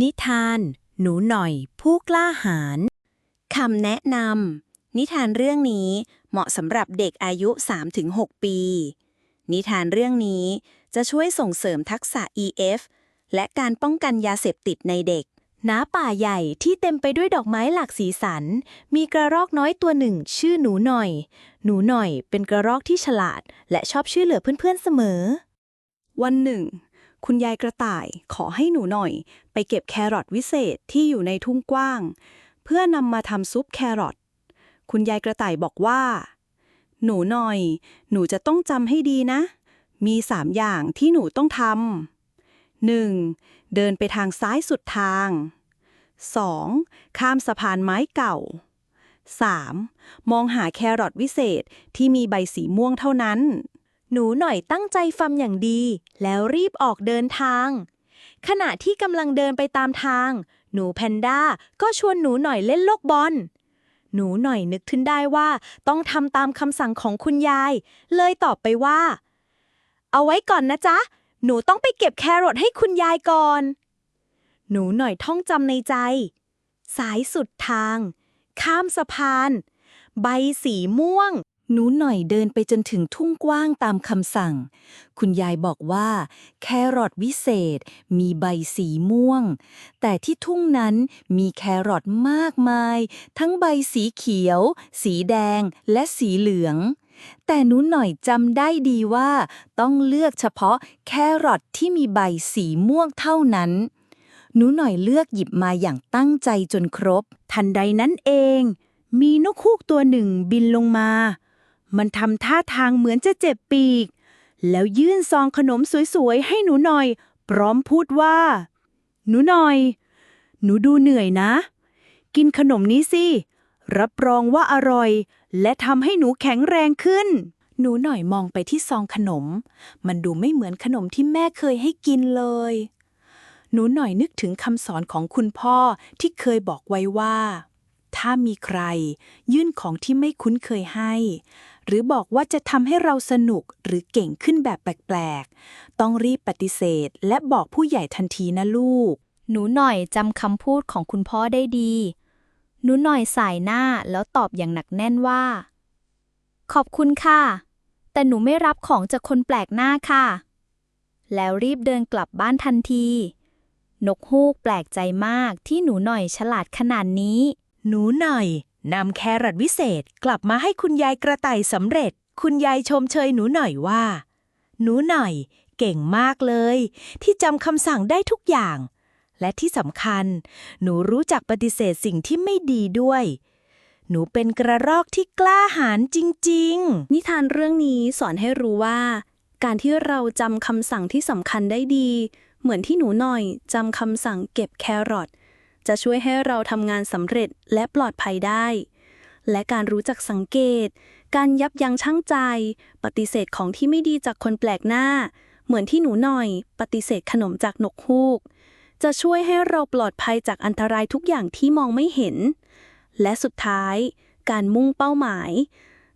นิทาน หนูหน่อย ผู้กล้าหาญคำแนะนำนิทานเรื่องนี้เหมาะสำหรับเด็กอายุ 3-6 ปี นิทานเรื่องนี้จะช่วยส่งเสริมทักษะ EF และการป้องกันยาเสพติดในเด็กณป่าใหญ่ที่เต็มไปด้วยดอกไม้หลากสีสัน มีกระรอกน้อยตัวหนึ่ง ชื่อหนูหน่อย หนูหน่อยเป็นกระรอกที่ฉลาด และชอบช่วยเหลือเพื่อนๆเสมอ วันหนึ่ง คุณยายกระต่ายขอให้หนูหน่อย ไปเก็บแครอทวิเศษที่อยู่ในทุ่งกว้าง เพื่อนำมาทำซุปแครอทคุณยายกระต่ายบอกว่า หนูหน่อย หนูจะต้องจำให้ดีนะ มีสามอย่างที่หนูต้องทำหนึ่งเดินไปทางซ้ายสุดทาง 2. ข้ามสะพานไม้เก่า 3. มองหาแครอทวิเศษที่มีใบสีม่วงเท่านั้น หนูหน่อยตั้งใจฟังอย่างดี แล้วรีบออกเดินทาง ขณะที่กำลังเดินไปตามทาง หนูแพนด้าก็ชวนหนูหน่อยเล่นโลกบอล หนูหน่อยนึกขึ้นได้ว่า ต้องทำตามคำสั่งของคุณยาย เลยตอบไปว่า เอาไว้ก่อนนะจ๊ะ หนูต้องไปเก็บแครอทให้คุณยายก่อน หนูหน่อยท่องจำในใจ สายสุดทาง ข้ามสะพาน ใบสีม่วง หนูหน่อยเดินไปจนถึงทุ่งกว้างตามคำสั่ง คุณยายบอกว่า แครอทวิเศษ มีใบสีม่วง แต่ที่ทุ่งนั้นมีแครอทมากมาย ทั้งใบสีเขียว สีแดง และสีเหลือง แต่หนูหน่อยจำได้ดีว่า ต้องเลือกเฉพาะแครอทที่มีใบสีม่วงเท่านั้นหนูหน่อยเลือกหยิบมาอย่างตั้งใจจนครบ ทันใดนั้นเอง มีนกฮูกตัวหนึ่งบินลงมา มันทำท่าทางเหมือนจะเจ็บปีก แล้วยื่นซองขนมสวยๆ ให้หนูหน่อย พร้อมพูดว่า หนูหน่อย หนูดูเหนื่อยนะ กินขนมนี้สิ รับรองว่าอร่อย และทำให้หนูแข็งแรงขึ้น หนูหน่อยมองไปที่ซองขนม มันดูไม่เหมือนขนมที่แม่เคยให้กินเลย หนูหน่อยนึกถึงคำสอนของคุณพ่อที่เคยบอกไว้ว่า ถ้ามีใคร ยื่นของที่ไม่คุ้นเคยให้ หรือบอกว่าจะทำให้เราสนุกหรือเก่งขึ้นแบบแปลกๆ ต้องรีบปฏิเสธ และบอกผู้ใหญ่ทันทีนะลูก หนูหน่อยจำคำพูดของคุณพ่อได้ดี หนูหน่อยสายหน้าแล้วตอบอย่างหนักแน่นว่า ขอบคุณค่ะ แต่หนูไม่รับของจากคนแปลกหน้าค่ะ แล้วรีบเดินกลับบ้านทันทีนกฮูกแปลกใจมากที่หนูหน่อยฉลาดขนาดนี้ หนูหน่อยนำแครอทวิเศษกลับมาให้คุณยายกระต่ายสำเร็จ คุณยายชมเชยหนูหน่อยว่า หนูหน่อยเก่งมากเลย ที่จำคำสั่งได้ทุกอย่าง และที่สำคัญ หนูรู้จักปฏิเสธสิ่งที่ไม่ดีด้วย หนูเป็นกระรอกที่กล้าหาญจริง ๆ นิทานเรื่องนี้สอนให้รู้ว่า การที่เราจำคำสั่งที่สำคัญได้ดี เหมือนที่หนูหน่อยจำคำสั่งเก็บแครอท จะช่วยให้เราทำงานสำเร็จและปลอดภัยได้ และการรู้จักสังเกต การยับยั้งชั่งใจ ปฏิเสธของที่ไม่ดีจากคนแปลกหน้า เหมือนที่หนูหน่อย ปฏิเสธขนมจากนกฮูก จะช่วยให้เราปลอดภัยจากอันตรายทุกอย่างที่มองไม่เห็น และสุดท้าย การมุ่งเป้าหมาย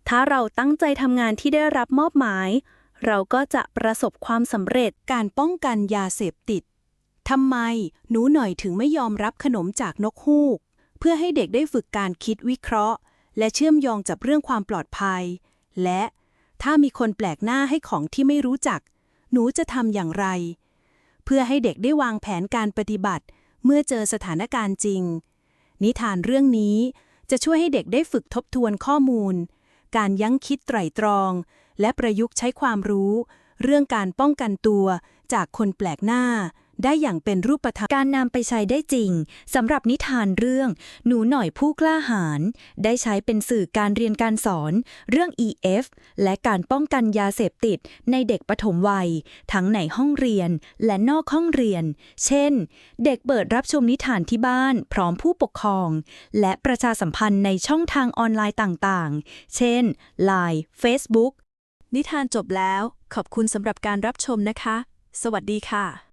ถ้าเราตั้งใจทำงานที่ได้รับมอบหมาย เราก็จะประสบความสำเร็จ การป้องกันยาเสพติด ทำไมหนูหน่อยถึงไม่ยอมรับขนมจากนกฮูก เพื่อให้เด็กได้ฝึกการคิดวิเคราะห์ และเชื่อมโยงจับเรื่องความปลอดภัย และถ้ามีคนแปลกหน้าให้ของที่ไม่รู้จัก หนูจะทำอย่างไร เพื่อให้เด็กได้วางแผนการปฏิบัติ เมื่อเจอสถานการณ์จริง นิทานเรื่องนี้จะช่วยให้เด็กได้ฝึกทบทวนข้อมูล การยั้งคิดไตร่ตรอง และประยุกต์ใช้ความรู้ เรื่องการป้องกันตัวจากคนแปลกหน้า ได้อย่างเป็นรูปธรรมการนำไปใช้ได้จริงสำหรับนิทานเรื่อง หนูหน่อยผู้กล้าหาญได้ใช้เป็นสื่อการเรียนการสอน เรื่อง EF และการป้องกันยาเสพติดในเด็กปฐมวัย ทั้งในห้องเรียนและนอกห้องเรียน เช่น เด็กเปิดรับชมนิทานที่บ้าน พร้อมผู้ปกครอง และประชาสัมพันธ์ในช่องทางออนไลน์ต่างๆ เช่น Line Facebook นิทานจบแล้ว ขอบคุณสำหรับการรับชมนะคะ สวัสดีค่ะ